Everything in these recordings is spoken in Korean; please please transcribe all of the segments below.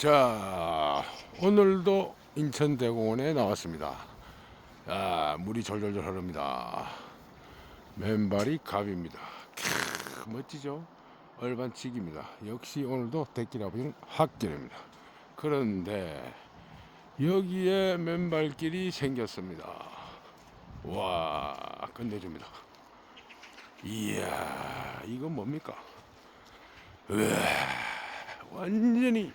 자, 오늘도 인천대공원에 나왔습니다. 아, 물이 절절절 흐릅니다. 맨발이 갑입니다. 캬, 멋지죠? 얼반치기입니다. 역시 오늘도 대길 아버지는 학길입니다. 그런데 여기에 맨발길이 생겼습니다. 와, 끝내줍니다. 이야, 이건 뭡니까? 으아, 완전히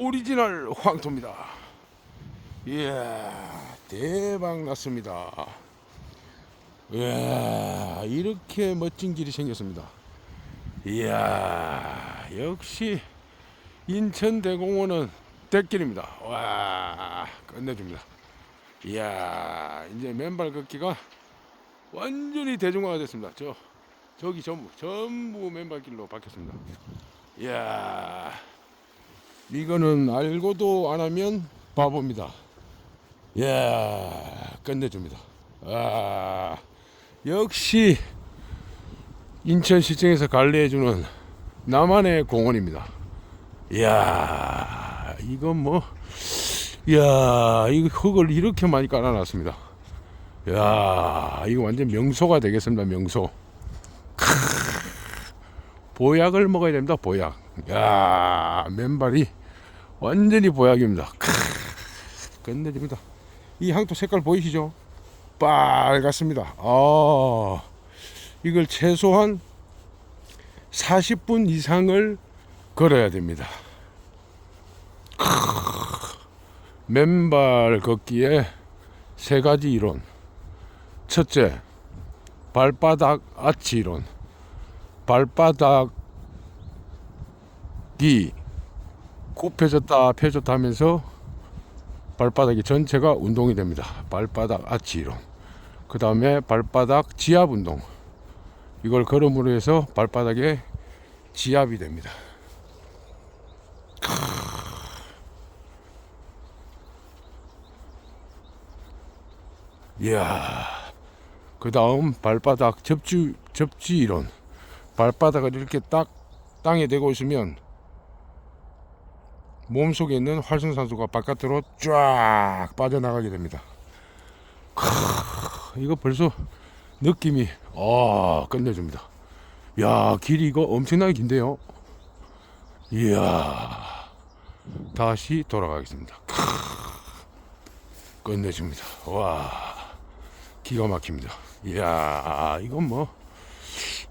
오리지널 황토입니다. 이야, 대박 났습니다. 이야, 이렇게 멋진 길이 생겼습니다. 이야, 역시 인천대공원은 대길입니다. 와, 끝내줍니다. 이야, 이제 맨발 걷기가 완전히 대중화가 됐습니다. 저, 저기 전부, 전부 맨발길로 바뀌었습니다. 이야, 이거는 알고도 안 하면 바보입니다. 이야, 끝내줍니다. 아, 역시 인천시청에서 관리해주는 나만의 공원입니다. 이야, 이건 뭐, 이야, 이 흙을 이렇게 많이 깔아놨습니다. 이야, 이거 완전 명소가 되겠습니다, 명소. 크, 보약을 먹어야 됩니다, 보약. 야 맨발이 완전히 보약입니다. 크, 끝내줍니다. 이 항토 색깔 보이시죠? 빨갛습니다. 아, 이걸 최소한 40분 이상을 걸어야 됩니다. 크, 맨발 걷기에 세 가지 이론. 첫째, 발바닥 아치 이론. 발바닥이 굽혀졌다 펴졌다 하면서 발바닥이 전체가 운동이 됩니다. 발바닥 아치 이론. 그 다음에 발바닥 지압 운동. 이걸 걸음으로 해서 발바닥에 지압이 됩니다. 이야. 그 다음 발바닥 접지, 접지 이론. 발바닥을 이렇게 딱 땅에 대고 있으면 몸속에 있는 활성산소가 바깥으로 쫙 빠져나가게 됩니다. 크, 이거 벌써 느낌이 아 끝내줍니다. 야 길이 이거 엄청나게 긴데요. 이야 다시 돌아가겠습니다. 크, 끝내줍니다. 와 기가 막힙니다. 이야 이건 뭐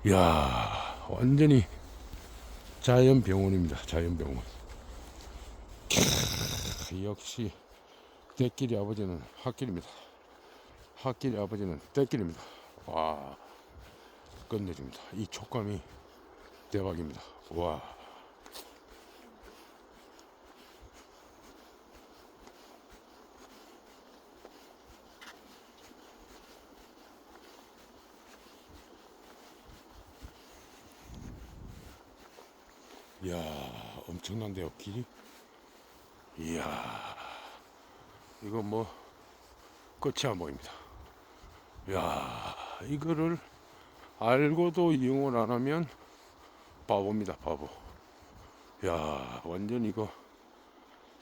이야 완전히 자연병원입니다. 자연병원. 캬, 역시 대길이 아버지는 학길입니다. 학길이 아버지는 대길입니다. 와 끝내줍니다. 이 촉감이 대박입니다. 와. 이야 엄청난데요 길이 이야 이거 뭐 끝이 안 보입니다. 이야 이거를 알고도 이용을 안 하면 바보입니다 바보. 이야 완전 이거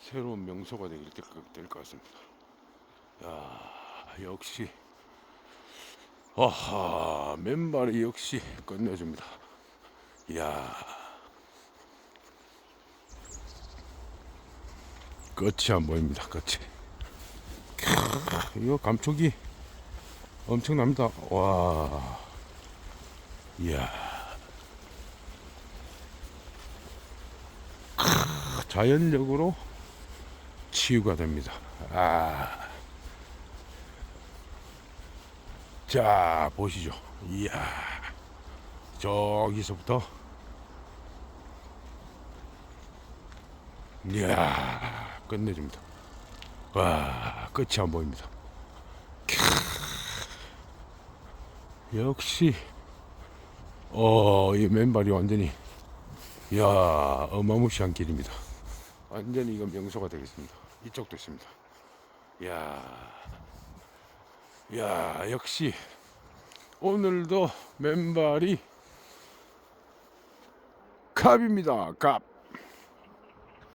새로운 명소가 될 것 같습니다. 야 역시 아하 맨발이 역시 끝내줍니다. 이야 끝이 안 보입니다. 끝이. 캬, 이거 감촉이 엄청납니다. 와. 이야. 캬, 자연적으로 치유가 됩니다. 아. 자, 보시죠. 이야. 저기서부터 이야. 끝내줍니다. 와, 끝이 안 보입니다. 캬, 역시, 어, 이 맨발이 완전히, 이야, 어마무시한 길입니다. 완전히 이건 명소가 되겠습니다. 이쪽도 있습니다. 이야, 이야, 역시, 오늘도 맨발이 갑입니다. 갑.